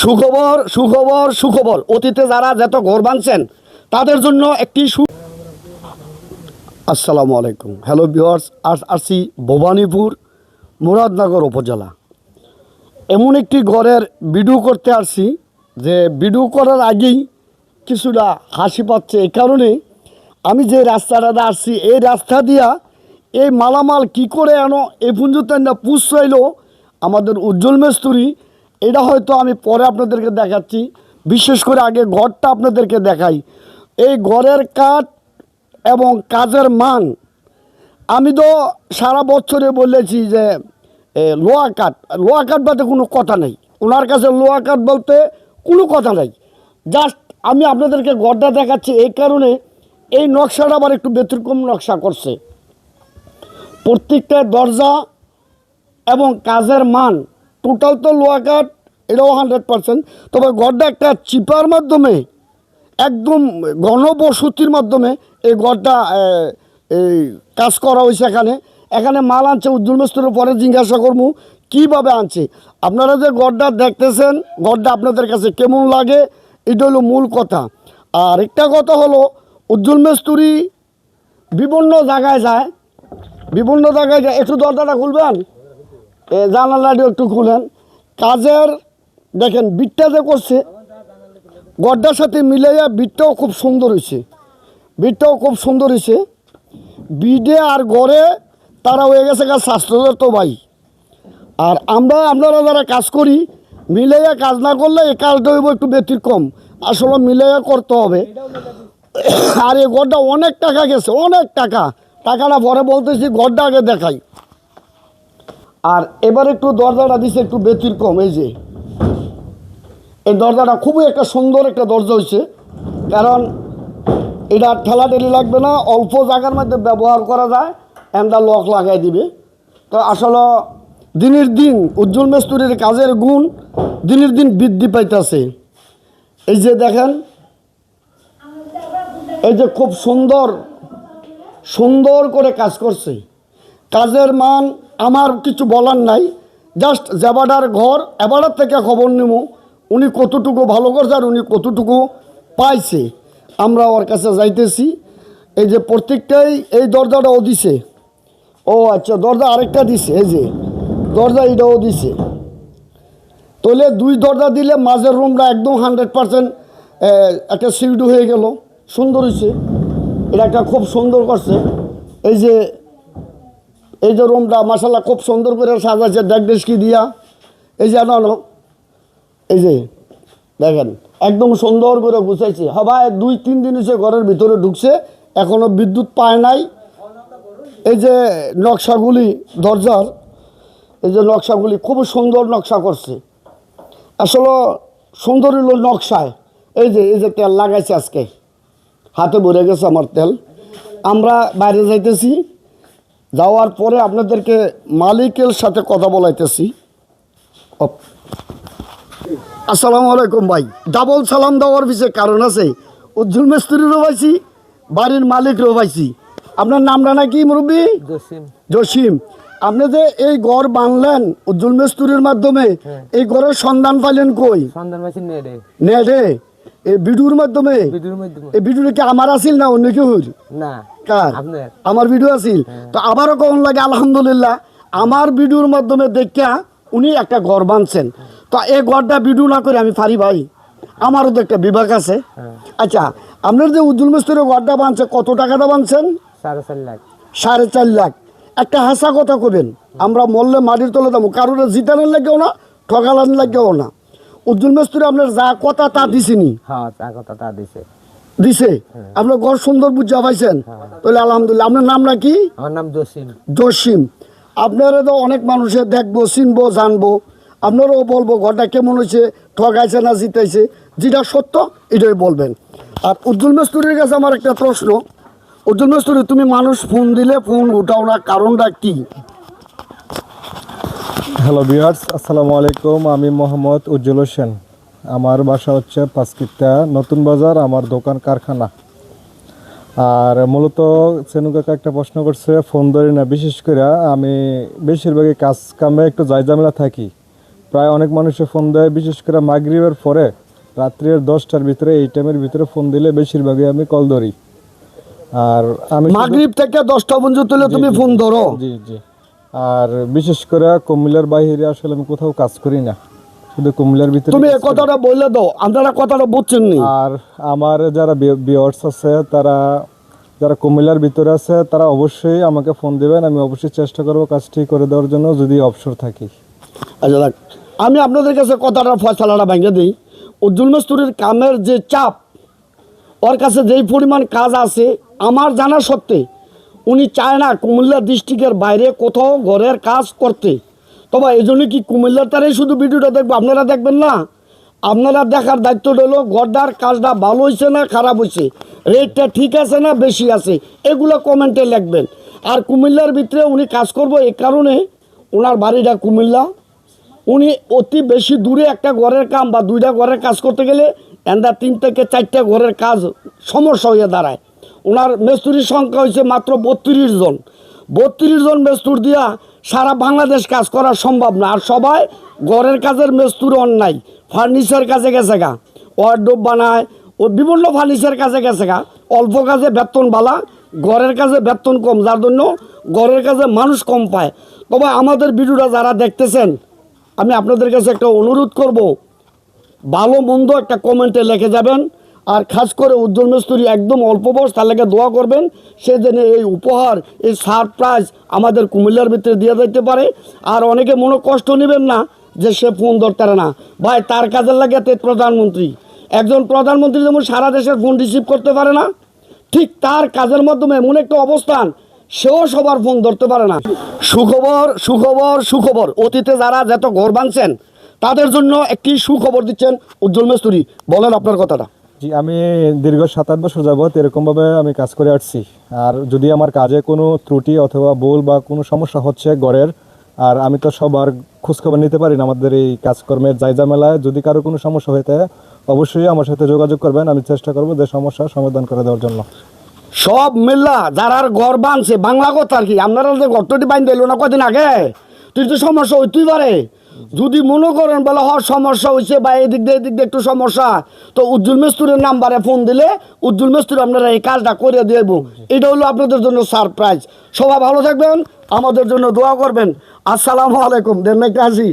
সুখবর সুখবর সুখবর। অতীতে যারা যত ঘর বানছেন, তাদের জন্য একটি সু আসসালামু আলাইকুম। হ্যালো ভিওয়ার্স আজ আসছি ভবানীপুর, মুরাদনগর উপজেলা। এমন একটি ঘরের ভিডিও করতে আসছি, যে ভিডিও করার আগেই কিছুটা হাসি পাচ্ছে এই কারণে আমি যে রাস্তাটা আসছি, এই রাস্তা দিয়া এই মালামাল কি করে আনো এই পর্যন্ত না পুষাইলো আমাদের উজ্জ্বল মেস্তুরি এটা হয়তো আমি পরে আপনাদেরকে দেখাচ্ছি। বিশেষ করে আগে ঘরটা আপনাদেরকে দেখাই। এই ঘরের কাঠ এবং কাজের মান, আমি তো সারা বছরে বলেছি যে লোহা কাঠ। লোহা কাঠ বলতে কোনো কথা নেই। ওনার কাছে লোহা কাঠ বলতে কোনো কথা নেই। জাস্ট আমি আপনাদেরকে গড়টা দেখাচ্ছি এই কারণে এই নকশাটা আবার একটু ব্যতিক্রম নকশা করছে। প্রত্যেকটা দরজা এবং কাজের মান, টোটাল তো লোহা কাঠ এটাও হান্ড্রেড পারসেন্ট তবে গড়টা একটা চিপার মাধ্যমে একদম ঘনবসতির মাধ্যমে এই এ, এই কাজ করা হয়েছে এখানে। এখানে মাল আনছে উজ্জ্বল মিস্ত্রির পরে জিজ্ঞাসা করব কীভাবে আনছে? আপনারা যে গড়টা দেখতেছেন গড়টা আপনাদের কাছে কেমন লাগে এটা হলো মূল কথা। আর একটা কথা হলো উজ্জ্বল মিস্ত্রি বিভিন্ন জায়গায় যায় বিভিন্ন জায়গায় যায়। একটু দরজাটা খুলবেন? জানালাটিও একটু খুলেন। কাজের দেখেন, বিটটা যে করছে, গড্ডার সাথে মিলাইয়া বিটটাও খুব সুন্দর হয়েছে বিটটাও খুব সুন্দর হয়েছে বিডে আর গড়ে তারা হয়ে গেছে গা স্বাস্থ্যদত্ত ভাই। আর আমরা, আপনারা যারা কাজ করি, মিলাইয়া কাজ না করলে এই কাজটা হইব একটু ব্যতিক্রম। আসলে মিলাইয়া করতে হবে। আর এই গড়টা অনেক টাকা গেছে, অনেক টাকা। টাকাটা পরে বলতেছি গড়টা আগে দেখাই। আর এবার একটু দরজাটা দিছে একটু ব্যতিক্রম, এই যে। এই দরজাটা খুবই একটা সুন্দর একটা দরজা হয়েছে। কারণ এটা ঠেলাঠেলি লাগবে না, অল্প জায়গার মধ্যে ব্যবহার করা যায় এন্ডা লক লাগাই দিবে। তো আসলে দিনের দিন উজ্জ্বল মেস্তুরির কাজের গুণ দিনের দিন বৃদ্ধি পাইতেছে। এই যে দেখেন, এই যে খুব সুন্দর সুন্দর করে কাজ করছে। কাজের মান আমার কিছু বলার নাই জাস্ট জেবাডার ঘর, এবাডার থেকে খবর নেব উনি কতটুকু ভালো করছে আর উনি কতটুকু পাইছে। আমরা ওর কাছে যাইতেছি। এই যে প্রত্যেকটাই এই দরজাটাও দিছে। ও আচ্ছা দরজা আরেকটা দিছে, এই যে। দরজা এটাও দিছে। তাহলে দুই দরজা দিলে মাঝের রুমটা একদম হান্ড্রেড পারসেন্ট একটা সিউড হয়ে গেল। সুন্দর হয়েছে এটা একটা খুব সুন্দর করছে। এই যে এই যে রুমটা মাসাল্লাহ খুব সুন্দর করে সাজাচ্ছে ডেকডেস্কি দিয়া। এই যে আনো এই যে, দেখেন, একদম সুন্দর করে গুছাইছে। হবায় দুই, তিন দিন হচ্ছে ঘরের ভিতরে ঢুকছে, এখনও বিদ্যুৎ পায় নাই। এই যে নকশাগুলি, দরজার, এই যে নকশাগুলি, খুব সুন্দর নকশা করছে। আসলে সুন্দর হলো নকশায়। এই যে এই যে তেল লাগাইছে আজকে। হাতে ভরে গেছে আমার তেল। আমরা বাইরে যাইতেছি। যাওয়ার পরে আপনাদেরকে মালিকের সাথে কথা বলাইতেছি। আসসালামু আলাইকুম ভাই। ডাবল সালাম দেওয়ার পিছিয়ে কারণ আছে উজ্জ্বল মিস্ত্রিরও পাইছি বাড়ির মালিকরও পাইছি আপনার নামটা নাকি মুরব্বী? জসিম। আপনি যে এই ঘর বানলেন উজ্জ্বল মিস্ত্রির মাধ্যমে এই ঘরের সন্ধান পাইলেন কই? সন্ধান পাইছি নেড়ে এই ভিডিওর মাধ্যমে? এই ভিডিওটা কি আমার আসিল না অন্য কেউ না কার? আমার ভিডিও আছিল। তো আবারও কখন লাগে? আলহামদুলিল্লাহ। আমার ভিডিওর মাধ্যমে দেখা উনি একটা ঘর বানছেন। তো এই ঘরটা বিডু না করে আমি পারি ভাই? আমারও তো একটা বিভাগ আছে। আচ্ছা আপনার যে উজ্জ্বল মিস্ত্রির ঘরটা বানছে কত টাকাটা বানছেন সাড়ে চার লাখ। সাড়ে চার লাখ। একটা হাসা কথা কবেন আমরা মরলে মাটির তলে দাম কারোর জিতানের লাগেও না ঠকালান লাগেও না। উজ্জ্বল মিস্ত্রি আপনার যা কথা তা দিছিনি? হ্যাঁ কথা তা দিছে। দিছে? আপনার ঘর সুন্দর বুঝা পাইছেন তাহলে আলহামদুলিল্লাহ আপনার নাম নাকি আমার নাম জসিম। জসিম। আপনারা তো অনেক মানুষের দেখব চিনবো জানব। আপনারাও বলব ঘরটা কেমন হয়েছে ঠকাইছে না জিতাইছে, যেটা সত্য, এটাই বলবেন। আর উজ্জ্বল মিস্ত্রির কাছে আমার একটা প্রশ্ন, উজ্জ্বল মিস্ত্রি, তুমি মানুষ ফোন দিলে ফোন উঠাও না, কারণটা কি? হ্যালো বিয়ার্স আসসালামু আলাইকুম, আমি মোহাম্মদ উজ্জ্বল হোসেন। আমার বাসা হচ্ছে পাঁচকিটা নতুন বাজার, আমার দোকান কারখানা। আর মূলত সেনু কাকা একটা প্রশ্ন করছে, ফোন ধরি না, বিশেষ করে আমি বেশিরভাগই কাজ কামে একটু জায়জামেলা থাকি। প্রায় অনেক মানুষের ফোন দেয় বিশেষ করে মাগরিবের পরে রাত্রের দশটার ভিতরে এই টাইমের ভিতরে ফোন দিলে বেশিরভাগই আমি কল ধরি। আর আমি মাগরিব থেকে দশটা পর্যন্ত হলে তুমি ফোন ধরো। জি জি। আর বিশেষ করে কুমিল্লার বাইরে আসলে আমি কোথাও কাজ করি না। শুধু কুমিল্লার ভিতরে তুমি এই কথাটা বললে দাও আপনারা কথাটা বুঝছেন নি? আর আমার যারা বিয়ার্স আছে তারা যারা কুমিল্লার ভিতরে আছে তারা অবশ্যই আমাকে ফোন দেবেন আমি অবশ্যই চেষ্টা করব কাজটি করে দেওয়ার জন্য যদি অবসর থাকি। আচ্ছা আমি আপনাদের কাছে কথাটা ফয়সালাটা ভেঙে দিই। উজ্জ্বল মস্তুরির কামের যে চাপ, ওর কাছে যেই পরিমাণ কাজ আছে, আমার জানা সত্ত্বে উনি চায় না কুমিল্লা ডিস্ট্রিক্টের বাইরে কোথাও ঘরের কাজ করতে। তবে এই জন্য কি কুমিল্লার তারাই শুধু ভিডিওটা দেখব? আপনারা দেখবেন না। আপনারা দেখার দায়িত্বটা হলো গড়দার কাজটা ভালো হয়েছে না খারাপ হয়েছে রেটটা ঠিক আছে না বেশি আছে? এগুলো কমেন্টে লিখবেন। আর কুমিল্লার ভিতরে উনি কাজ করব এই কারণে ওনার বাড়িটা কুমিল্লা। উনি অতি বেশি দূরে একটা ঘরের কাম বা দুইটা ঘরের কাজ করতে গেলে এন্দা তিন থেকে চারটা ঘরের কাজ সমস্যা হয়ে দাঁড়ায়। ওনার মেস্তুরির সংখ্যা হয়েছে মাত্র বত্রিশ জন। বত্রিশ জন মেস্তুর দিয়া সারা বাংলাদেশ কাজ করা সম্ভব না। আর সবাই ঘরের কাজের মেস্তুর অন্যায়। ফার্নিচার কাজে গেছে গা। ওয়ার্ডোব বানায়, ও বিভিন্ন ফার্নিচার কাজে গেছে গা। অল্প কাজে বেতন বালা, ঘরের কাজে বেতন কম, যার জন্য ঘরের কাজে মানুষ কম পায়। তবে আমাদের ভিডিওটা যারা দেখতেছেন আমি আপনাদের কাছে একটা অনুরোধ করব। ভালো মন্দ একটা কমেন্টে লেখে যাবেন। আর খাস করে উজ্জ্বল মিস্ত্রি একদম অল্প বয়স, তার লেগে দোয়া করবেন, সে যেন এই উপহার, এই সারপ্রাইজ আমাদের কুমিল্লার ভিতরে দিয়ে দিতে পারে। আর অনেকে মনে কষ্ট নেবেন না যে সে ফোন ধরতে না। ভাই, তার কাজের লাগে তে প্রধানমন্ত্রী। একজন প্রধানমন্ত্রী যেমন সারা দেশের ফোন রিসিভ করতে পারে না, ঠিক তার কাজের মাধ্যমে এমন একটা অবস্থান সেও সবার ফোন ধরতে পারে না। সুখবর সুখবর সুখবর। অতীতে যারা যত ঘর ভাঙছেন, তাদের জন্য একটি সুখবর দিচ্ছেন উজ্জ্বল মেস্তুরি। বলেন আপনার কথাটা। জি, আমি দীর্ঘ সাত আট বছর যাবৎ এরকমভাবে আমি কাজ করে আসছি। আর যদি আমার কাজে কোনো ত্রুটি অথবা ভুল বা কোনো সমস্যা হচ্ছে ঘরের, আর আমি তো সবার খোঁজখবর নিতে পারি না আমাদের এই কাজকর্মের যাই ঝামেলায় যদি কারও কোনো সমস্যা হয়ে থাকে অবশ্যই আমার সাথে যোগাযোগ করবেন। আমি চেষ্টা করব যে সমস্যার সমাধান করে দেওয়ার জন্য। সব মিল্লা যারার ঘর বানছে, বাংলা কথা আর কি? আপনারা যে ঘরটি বাইন দিল না কদিন আগে? তুই তো সমস্যা হইতেই পারে। যদি মনে করেন বলে হ সমস্যা হয়েছে বা এদিক দিয়ে এদিক দিয়ে একটু সমস্যা, তো উজ্জ্বল মিস্ত্রির নাম্বারে ফোন দিলে উজ্জ্বল মিস্ত্রি আপনারা এই কাজটা করে দেবো। এটা হলো আপনাদের জন্য সারপ্রাইজ সবাই ভালো থাকবেন, আমাদের জন্য দোয়া করবেন। আসসালামু আলাইকুম, দেন না একটা হাসি